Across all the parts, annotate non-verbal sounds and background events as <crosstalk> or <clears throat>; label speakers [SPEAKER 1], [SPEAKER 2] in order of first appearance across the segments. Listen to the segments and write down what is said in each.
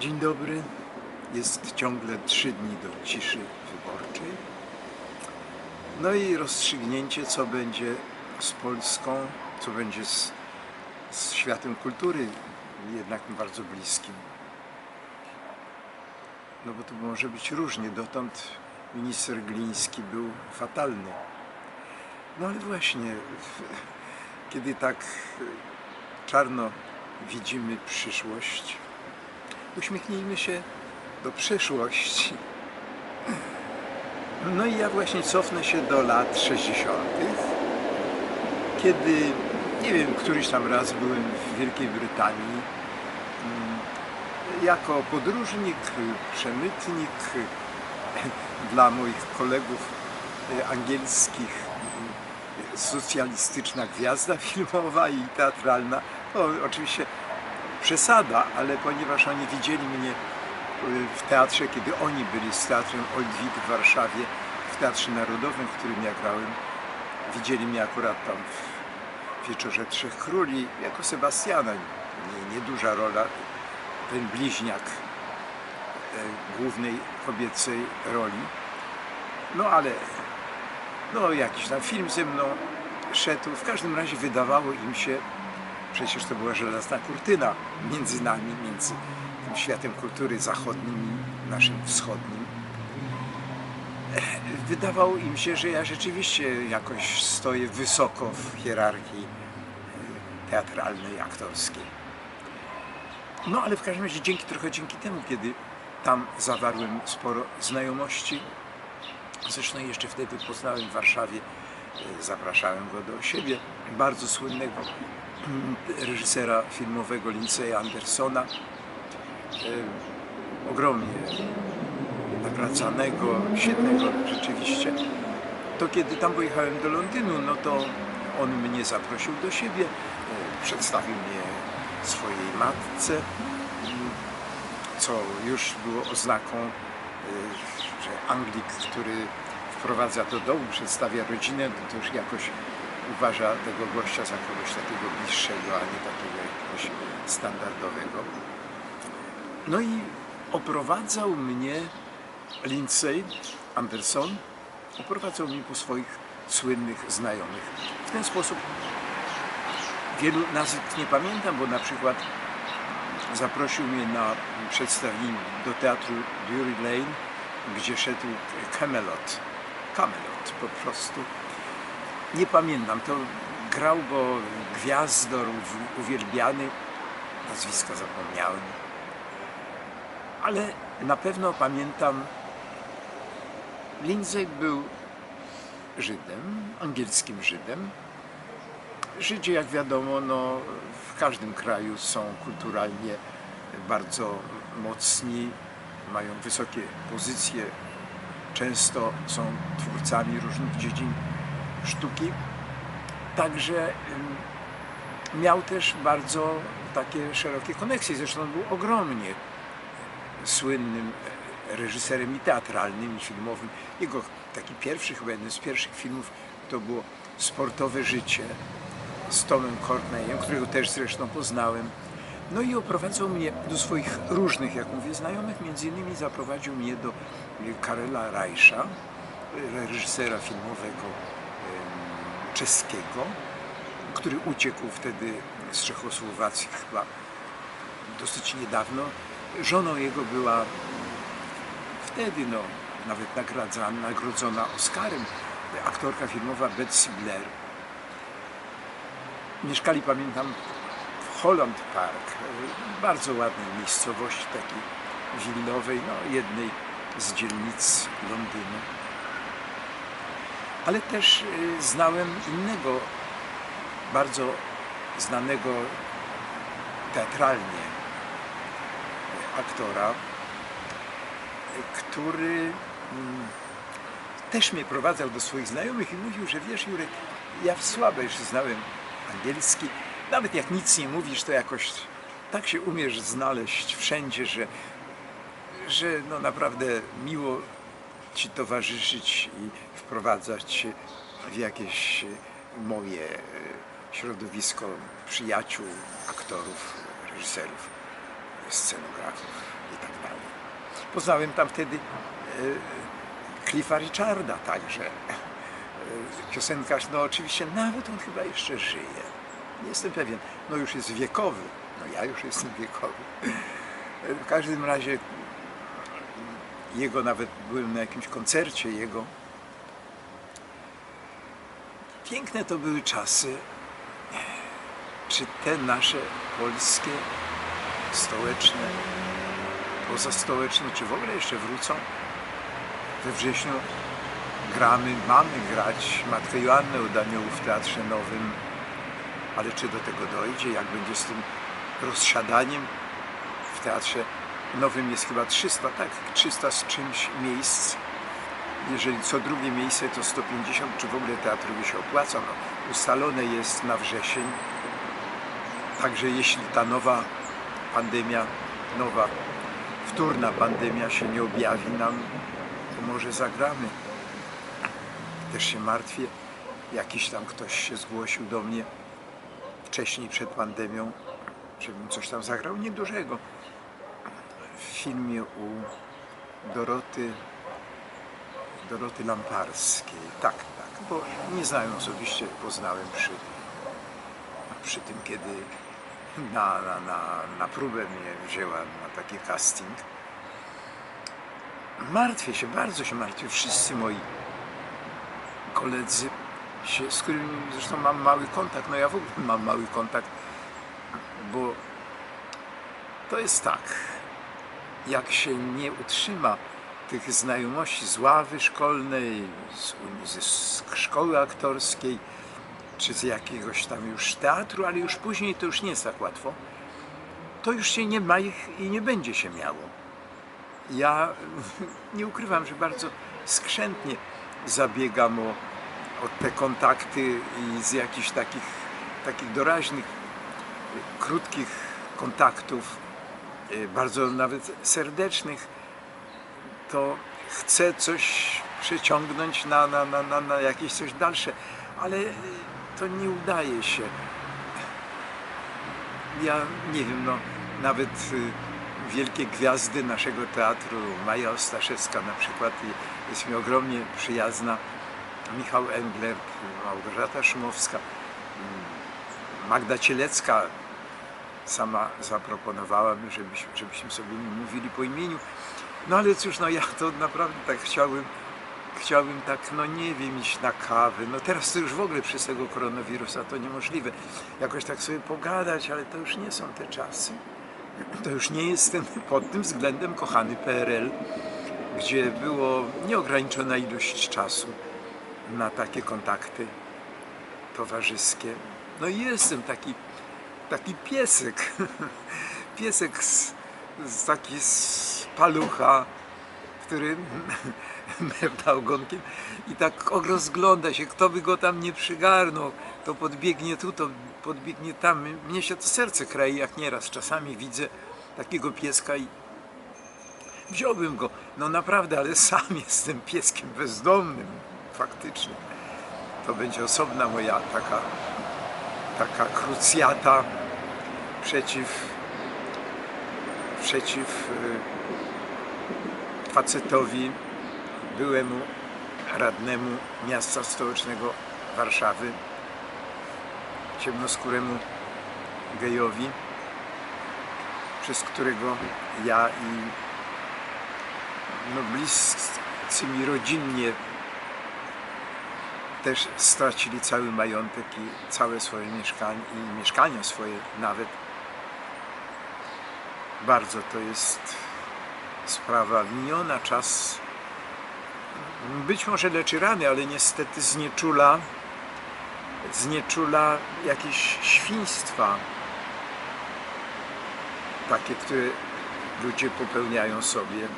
[SPEAKER 1] Dzień dobry. Jest ciągle trzy dni do ciszy wyborczej. No i rozstrzygnięcie, co będzie z Polską, co będzie z, z światem kultury, jednak bardzo bliskim. No bo to może być różnie. Dotąd minister Gliński był fatalny. No ale właśnie, kiedy tak czarno widzimy przyszłość, uśmiechnijmy się do przeszłości. No i ja właśnie cofnę się do lat 60., kiedy, nie wiem, któryś tam raz byłem w Wielkiej Brytanii mm, jako podróżnik, przemytnik <laughs> dla moich kolegów e, angielskich mm, socjalistyczna gwiazda <laughs> filmowa i teatralna. No, oczywiście przesada, ale ponieważ oni widzieli mnie w teatrze, kiedy oni byli z Teatrem Old Vic w Warszawie, w Teatrze Narodowym, w którym ja grałem, widzieli mnie akurat tam w Wieczorze Trzech Króli, jako Sebastiana, nie, nieduża rola, ten bliźniak e, głównej kobiecej roli. No ale, no jakiś tam film ze mną szedł, w każdym razie wydawało im się, przecież to była żelazna kurtyna między nami, między tym światem kultury zachodnim i naszym wschodnim. Wydawało im się, że ja rzeczywiście jakoś stoję wysoko w hierarchii teatralnej, aktorskiej. No ale w każdym razie dzięki, trochę dzięki temu, kiedy tam zawarłem sporo znajomości, zresztą jeszcze wtedy poznałem w Warszawie, zapraszałem go do siebie, bardzo słynnego reżysera filmowego Lindsaya Andersona, e, ogromnie nagracanego, świetnego rzeczywiście. To kiedy tam pojechałem do Londynu, no to on mnie zaprosił do siebie, e, przedstawił mnie swojej matce, co już było oznaką, e, że Anglik, który wprowadza do domu, przedstawia rodzinę, to już jakoś uważa tego gościa za kogoś takiego bliższego, a nie takiego jakiegoś standardowego. No i oprowadzał mnie Lindsay Anderson, oprowadzał mnie po swoich słynnych znajomych. W ten sposób wielu nazwisk nie pamiętam, bo na przykład zaprosił mnie na przedstawienie do teatru Drury Lane, gdzie szedł Camelot. Camelot po prostu. Nie pamiętam, to grał go gwiazdor uwielbiany, nazwiska zapomniałem. Ale na pewno pamiętam, Lindsay był Żydem, angielskim Żydem. Żydzi, jak wiadomo, no, w każdym kraju są kulturalnie bardzo mocni, mają wysokie pozycje, często są twórcami różnych dziedzin sztuki. Także miał też bardzo takie szerokie koneksje. Zresztą był ogromnie słynnym reżyserem i teatralnym, i filmowym. Jego taki pierwszy, chyba jeden z pierwszych filmów to było Sportowe życie z Tomem Courtneyem, którego też zresztą poznałem. No i oprowadzał mnie do swoich różnych, jak mówię, znajomych. Między innymi zaprowadził mnie do Karela Rajsza, reżysera filmowego czeskiego, który uciekł wtedy z Czechosłowacji chyba dosyć niedawno. Żoną jego była wtedy no, nawet nagradzana, nagrodzona Oscarem aktorka filmowa Betsy Blair. Mieszkali, pamiętam, w Holland Park, bardzo ładnej miejscowości, takiej willowej, no, jednej z dzielnic Londynu. Ale też y, znałem innego, bardzo znanego teatralnie aktora, który mm, też mnie prowadzał do swoich znajomych i mówił, że wiesz Jurek, ja słabo już znałem angielski, nawet jak nic nie mówisz, to jakoś tak się umiesz znaleźć wszędzie, że, że no naprawdę miło Ci towarzyszyć i wprowadzać w jakieś moje środowisko przyjaciół, aktorów, reżyserów. scenografów i tak dalej. Poznałem tam wtedy e, Cliffa Richarda także. Piosenkarz, no oczywiście nawet on chyba jeszcze żyje. Nie jestem pewien. No już jest wiekowy. No ja już jestem wiekowy. W każdym razie jego nawet byłem na jakimś koncercie jego. Piękne to były czasy. Czy te nasze polskie, stołeczne, pozastołeczne, czy w ogóle jeszcze wrócą? We wrześniu gramy, mamy grać Matkę Joannę od Aniołów w Teatrze Nowym, ale czy do tego dojdzie? Jak będzie z tym rozsiadaniem w Teatrze Nowym jest chyba 300, tak, 300 z czymś miejsc. Jeżeli co drugie miejsce to 150, czy w ogóle teatrowi się opłaca? No, ustalone jest na wrzesień. Także jeśli ta nowa pandemia, nowa, wtórna pandemia się nie objawi nam, to może zagramy. Też się martwię. Jakiś tam ktoś się zgłosił do mnie wcześniej, przed pandemią, żebym coś tam zagrał niedużego filmie u Doroty, Doroty Lamparskiej. Tak, tak, bo nie znałem osobiście, poznałem przy, przy tym, kiedy na, na, na, na próbę mnie wzięła na taki casting. Martwię się, bardzo się martwię. Wszyscy moi koledzy, się, z którymi zresztą mam mały kontakt, no ja w ogóle mam mały kontakt, bo to jest tak, jak się nie utrzyma tych znajomości z ławy szkolnej, z, z szkoły aktorskiej, czy z jakiegoś tam już teatru, ale już później to już nie jest tak łatwo, to już się nie ma ich i nie będzie się miało. Ja <laughs> nie ukrywam, że bardzo skrzętnie zabiegam o, o te kontakty i z jakichś takich, takich doraźnych, krótkich kontaktów, bardzo nawet serdecznych, to chcę coś przeciągnąć na, na, na, na, na jakieś coś dalsze, ale y, to nie udaje się. Ja nie wiem, no nawet y, wielkie gwiazdy naszego teatru, Maja Ostaszewska na przykład jest mi ogromnie przyjazna, Michał Engler, Małgorzata Szumowska, mm, Magda Cielecka sama zaproponowała mi, żebyśmy, żebyśmy sobie mówili po imieniu. No ale cóż, no ja to naprawdę tak chciałbym, chciałbym tak, no nie wiem, iść na kawę. No teraz to już w ogóle przez tego koronawirusa to niemożliwe. Jakoś tak sobie pogadać, ale to już nie są te czasy. To już nie jest ten pod tym względem kochany PRL, gdzie było nieograniczona ilość czasu na takie kontakty towarzyskie. No i jestem taki, taki piesek. <laughs> Piesek z, z taki z palucha, który <laughs> merda ogonkiem i tak rozgląda się, kto by go tam nie przygarnął, to podbiegnie tu, to podbiegnie tam. Mnie się to serce kroi, jak nieraz. Czasami widzę takiego pieska i wziąłbym go. No naprawdę, ale sam <laughs> jestem pieskiem bezdomnym, faktycznie. To będzie osobna moja taka, taka krucjata przeciw, przeciw y, facetowi, byłemu radnemu miasta stołecznego Warszawy, ciemnoskóremu gejowi, przez którego ja i no, bliscy mi rodzinnie też stracili cały majątek i całe swoje mieszkanie i mieszkania swoje nawet. Bardzo to jest sprawa miniona, czas być może leczy rany, ale niestety znieczula, znieczula jakieś świństwa, takie, które ludzie popełniają sobie.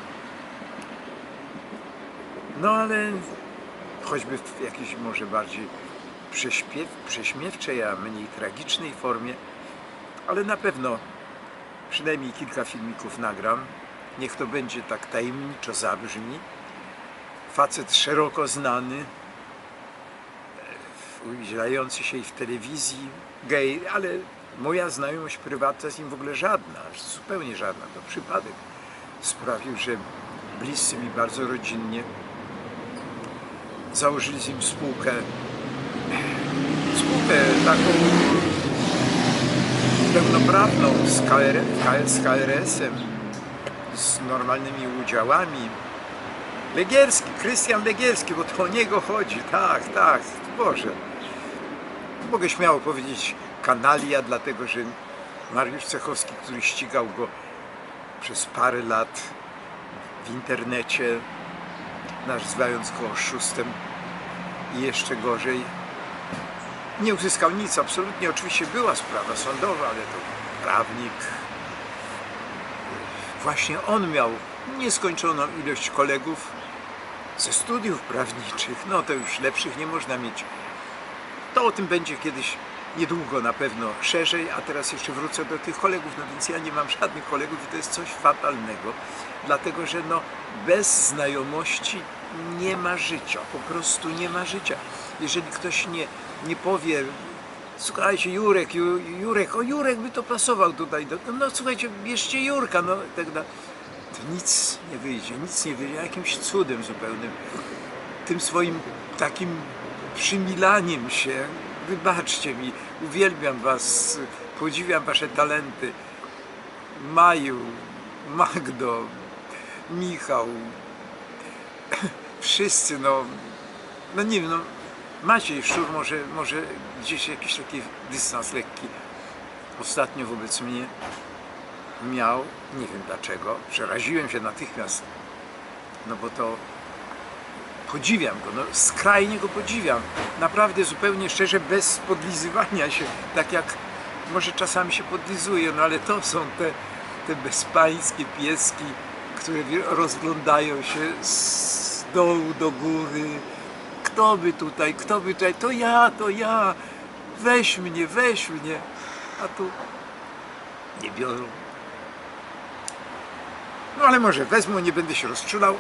[SPEAKER 1] No ale choćby w jakiejś może bardziej prześmiewczej, a mniej tragicznej formie, ale na pewno przynajmniej kilka filmików nagram. Niech to będzie tak tajemniczo zabrzmi. Facet szeroko znany, e, udzielający się i w telewizji, gej, ale moja znajomość prywatna z nim w ogóle żadna, zupełnie żadna. To przypadek sprawił, że bliscy mi bardzo rodzinnie założyli z nim spółkę, spółkę taką pełnoprawną z, KR, z KRS-em, z normalnymi udziałami. Legierski, Krystian Legierski, bo to o niego chodzi, tak, tak, Boże. Mogę śmiało powiedzieć kanalia, dlatego że Mariusz Cechowski, który ścigał go przez parę lat w internecie, nazywając go oszustem i jeszcze gorzej, nie uzyskał nic, absolutnie. Oczywiście była sprawa sądowa, ale to prawnik. Właśnie on miał nieskończoną ilość kolegów ze studiów prawniczych. No to już lepszych nie można mieć. To o tym będzie kiedyś niedługo na pewno szerzej, a teraz jeszcze wrócę do tych kolegów, no więc ja nie mam żadnych kolegów i to jest coś fatalnego, dlatego że no bez znajomości nie ma życia, po prostu nie ma życia. Jeżeli ktoś nie, nie powie, słuchajcie Jurek, Ju, Jurek, o Jurek by to pasował tutaj, do, no słuchajcie, bierzcie Jurka, no tak dalej. To nic nie wyjdzie, nic nie wyjdzie, jakimś cudem zupełnym. Tym swoim takim przymilaniem się, wybaczcie mi, uwielbiam was, podziwiam wasze talenty. Maju, Magdo, Michał, wszyscy, no, no nie wiem, no, Maciej Szczur może, może gdzieś jakiś taki dystans lekki ostatnio wobec mnie miał, nie wiem dlaczego, przeraziłem się natychmiast, no bo to podziwiam go, no skrajnie go podziwiam, naprawdę zupełnie szczerze, bez podlizywania się, tak jak może czasami się podlizuje, no ale to są te, te bezpańskie pieski, które rozglądają się z dołu do góry, kto by tutaj, kto by tutaj, to ja, to ja, weź mnie, weź mnie, a tu nie biorą. No ale może wezmą, nie będę się rozczulał.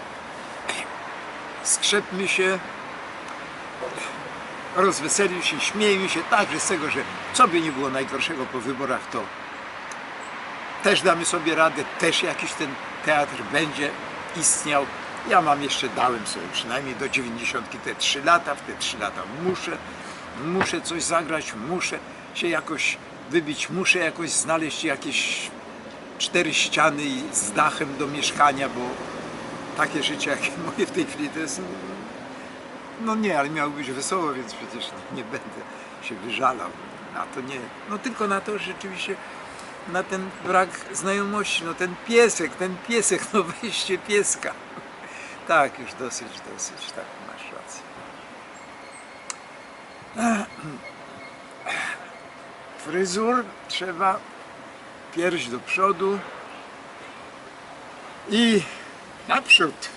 [SPEAKER 1] Skrzepmy się, rozweselił się, śmieją się także z tego, że co by nie było najgorszego po wyborach, to też damy sobie radę, też jakiś ten teatr będzie istniał. Ja mam jeszcze, dałem sobie przynajmniej do 90 te 3 lata, w te 3 lata muszę, muszę coś zagrać, muszę się jakoś wybić, muszę jakoś znaleźć jakieś cztery ściany z dachem do mieszkania, bo takie życie jakie <laughs> moje w tej chwili to jest no nie, ale miało być wesoło, więc przecież nie, będę się wyżalał na to nie. No tylko na to rzeczywiście na ten brak znajomości, no ten piesek, ten piesek, <laughs> no weźcie pieska. Tak, już dosyć, dosyć, tak, masz rację. <clears throat> Fryzur trzeba pierś do przodu i naprzód.